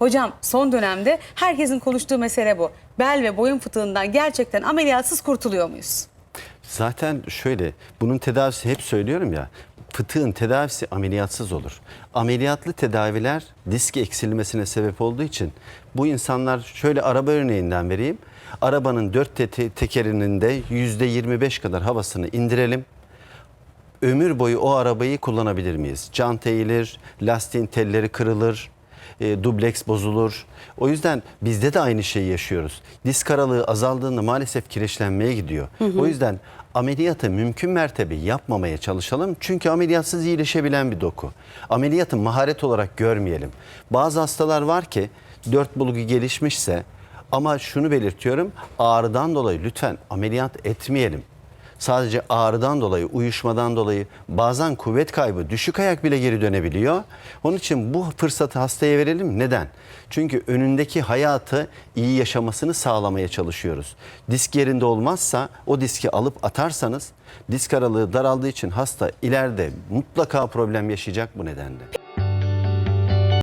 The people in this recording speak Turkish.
Hocam son dönemde herkesin konuştuğu mesele bu. Bel ve boyun fıtığından gerçekten ameliyatsız kurtuluyor muyuz? Zaten şöyle bunun tedavisi hep söylüyorum ya fıtığın tedavisi ameliyatsız olur. Ameliyatlı tedaviler disk eksilmesine sebep olduğu için bu insanlar şöyle araba örneğinden vereyim. Arabanın dört te- te- tekerinin de yüzde 25 kadar havasını indirelim. Ömür boyu o arabayı kullanabilir miyiz? Cant eğilir, lastiğin telleri kırılır, e, dubleks bozulur. O yüzden bizde de aynı şeyi yaşıyoruz. Disk aralığı azaldığında maalesef kireçlenmeye gidiyor. O yüzden ameliyatı mümkün mertebe yapmamaya çalışalım. Çünkü ameliyatsız iyileşebilen bir doku. Ameliyatı maharet olarak görmeyelim. Bazı hastalar var ki dört bulgu gelişmişse ama şunu belirtiyorum ağrıdan dolayı lütfen ameliyat etmeyelim. Sadece ağrıdan dolayı, uyuşmadan dolayı bazen kuvvet kaybı, düşük ayak bile geri dönebiliyor. Onun için bu fırsatı hastaya verelim. Neden? Çünkü önündeki hayatı iyi yaşamasını sağlamaya çalışıyoruz. Disk yerinde olmazsa o diski alıp atarsanız disk aralığı daraldığı için hasta ileride mutlaka problem yaşayacak bu nedenle.